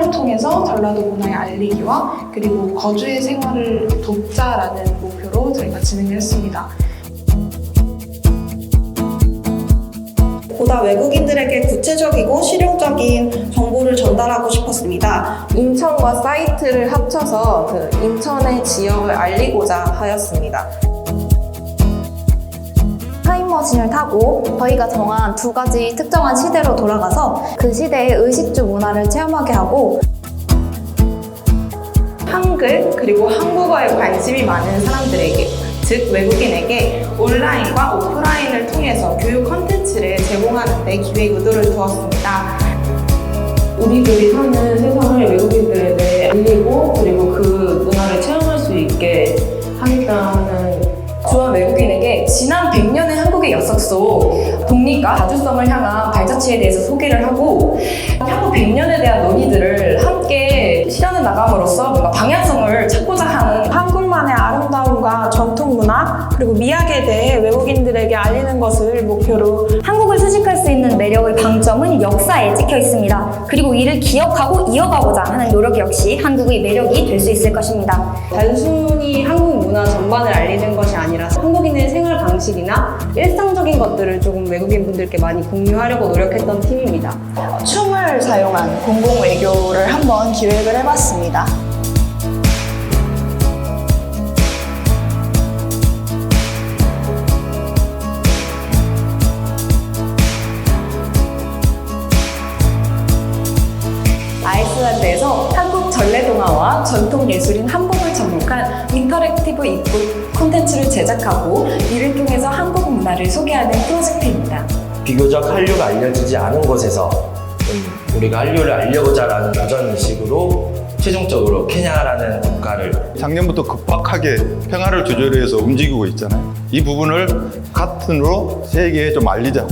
책을 통해서 전라도 문화의 알리기와 그리고 거주의 생활을 돕자라는 목표로 저희가 진행을 했습니다. 보다 외국인들에게 구체적이고 실용적인 정보를 전달하고 싶었습니다. 인천과 사이트를 합쳐서 그 인천의 지역을 알리고자 하였습니다. 타임머신을 타고 저희가 정한 두 가지 특정한 시대로 돌아가서 그 시대의 의식주 문화를 체험하게 하고 한글 그리고 한국어에 관심이 많은 사람들에게 즉 외국인에게 온라인과 오프라인을 통해서 교육 컨텐츠를 제공하는 데 기획 의도를 두었습니다. 우리들이 사는 세상 주한 외국인에게 지난 100년의 한국의 역사 속 독립과 다주성을 향한 발자취에 대해서 소개를 하고 향후 100년에 대한 논의들을 함께 실현해 나감으로써 뭔가 방향성을 찾고자 그리고 미학에 대해 외국인들에게 알리는 것을 목표로 한국을 수식할 수 있는 매력의 방점은 역사에 찍혀 있습니다. 그리고 이를 기억하고 이어가고자 하는 노력 역시 한국의 매력이 될 수 있을 것입니다. 단순히 한국 문화 전반을 알리는 것이 아니라 한국인의 생활 방식이나 일상적인 것들을 조금 외국인 분들께 많이 공유하려고 노력했던 팀입니다. 춤을 사용한 공공 외교를 한번 기획을 해봤습니다. 아이슬란드에서 한국 전래동화와 전통 예술인 한복을 접목한 인터랙티브 입국 콘텐츠를 제작하고 이를 통해서 한국 문화를 소개하는 프로젝트입니다. 비교적 한류가 알려지지 않은 곳에서 좀 우리가 한류를 알려보자 라는 도전 의식으로 최종적으로 케냐라는 국가를 작년부터 급박하게 평화를 주제로 해서 움직이고 있잖아요. 이 부분을 같은으로 세계에 좀 알리자.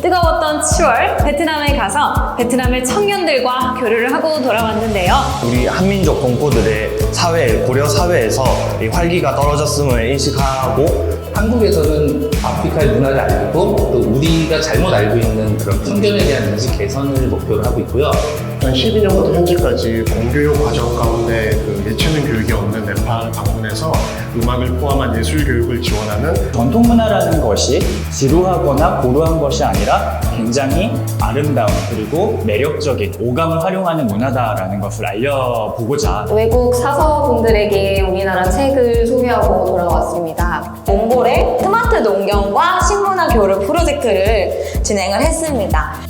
뜨거웠던 7월 베트남에 가서 베트남의 청년들과 교류를 하고 돌아왔는데요. 우리 한민족 동포들의 사회, 고려 사회에서 이 활기가 떨어졌음을 인식하고 한국에서는 아프리카의 문화를 알리고 또 우리가 잘못 알고 있는 그런 편견에 대한 인식 개선을 목표로 하고 있고요. 12년부터 현재까지 공교육 과정 가운데 그 예체능 교육이 없는 네팔을 방문해서 음악을 포함한 예술 교육을 지원하는 전통 문화라는 것이 지루하거나 고루한 것이 아니라 굉장히 아름다운 그리고 매력적인 오감을 활용하는 문화다라는 것을 알려보고자 외국 사서분들에게 우리나라 책 교류 프로젝트를 진행을 했습니다.